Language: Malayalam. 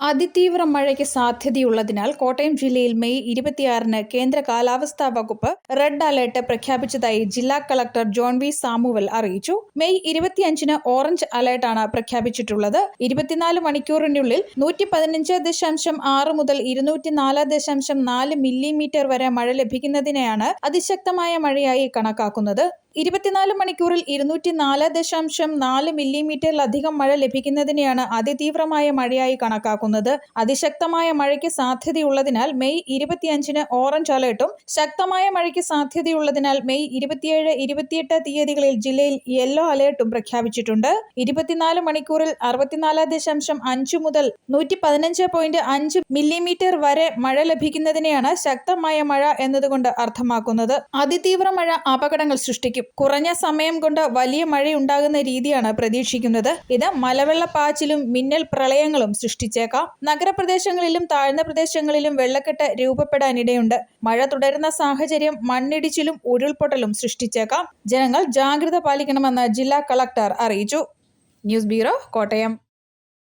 അതിതീവ്ര മഴയ്ക്ക് സാധ്യതയുള്ളതിനാൽ കോട്ടയം ജില്ലയിൽ മെയ് ഇരുപത്തിയാറിന് കേന്ദ്ര കാലാവസ്ഥാ വകുപ്പ് റെഡ് അലർട്ട് പ്രഖ്യാപിച്ചതായി ജില്ലാ കളക്ടർ ജോൺ വി സാമുവൽ അറിയിച്ചു. മെയ് ഇരുപത്തിയഞ്ചിന് ഓറഞ്ച് അലർട്ടാണ് പ്രഖ്യാപിച്ചിട്ടുള്ളത്. ഇരുപത്തിനാല് മണിക്കൂറിനുള്ളിൽ നൂറ്റി പതിനഞ്ച് ദശാംശം ആറ് മുതൽ ഇരുന്നൂറ്റിനാല് ദശാംശം നാല് മില്ലിമീറ്റർ വരെ മഴ ലഭിക്കുന്നതിനെയാണ് അതിശക്തമായ മഴയായി കണക്കാക്കുന്നത്. ഇരുപത്തിനാല് മണിക്കൂറിൽ ഇരുന്നൂറ്റി നാല് ദശാംശം നാല് മില്ലിമീറ്ററിലധികം മഴ ലഭിക്കുന്നതിനെയാണ് അതിതീവ്രമായ മഴയായി കണക്കാക്കുന്നത്. അതിശക്തമായ മഴയ്ക്ക് സാധ്യതയുള്ളതിനാൽ മെയ് ഇരുപത്തിയഞ്ചിന് ഓറഞ്ച് അലേർട്ടും ശക്തമായ മഴയ്ക്ക് സാധ്യതയുള്ളതിനാൽ മെയ് ഇരുപത്തിയേഴ് ഇരുപത്തിയെട്ട് തീയതികളിൽ ജില്ലയിൽ യെല്ലോ അലേർട്ടും പ്രഖ്യാപിച്ചിട്ടുണ്ട്. ഇരുപത്തിനാല് മണിക്കൂറിൽ അറുപത്തിനാല് ദശാംശം അഞ്ച് മുതൽ നൂറ്റി പതിനഞ്ച് പോയിന്റ് അഞ്ച് മില്ലിമീറ്റർ വരെ മഴ ലഭിക്കുന്നതിനെയാണ് ശക്തമായ മഴ എന്നതുകൊണ്ട് അർത്ഥമാക്കുന്നത്. അതിതീവ്ര മഴ അപകടങ്ങൾ സൃഷ്ടിക്കും. കുറഞ്ഞ സമയം കൊണ്ട് വലിയ മഴയുണ്ടാകുന്ന രീതിയാണ് പ്രതീക്ഷിക്കുന്നത്. ഇത് മലവെള്ളപ്പാച്ചിലും മിന്നൽ പ്രളയങ്ങളും സൃഷ്ടിച്ചേക്കാം. നഗരപ്രദേശങ്ങളിലും താഴ്ന്ന പ്രദേശങ്ങളിലും വെള്ളക്കെട്ട് രൂപപ്പെടാനിടയുണ്ട്. മഴ തുടരുന്ന സാഹചര്യം മണ്ണിടിച്ചിലും ഉരുൾപൊട്ടലും സൃഷ്ടിച്ചേക്കാം. ജനങ്ങൾ ജാഗ്രത പാലിക്കണമെന്ന് ജില്ലാ കളക്ടർ അറിയിച്ചു. News bureau Kottayam.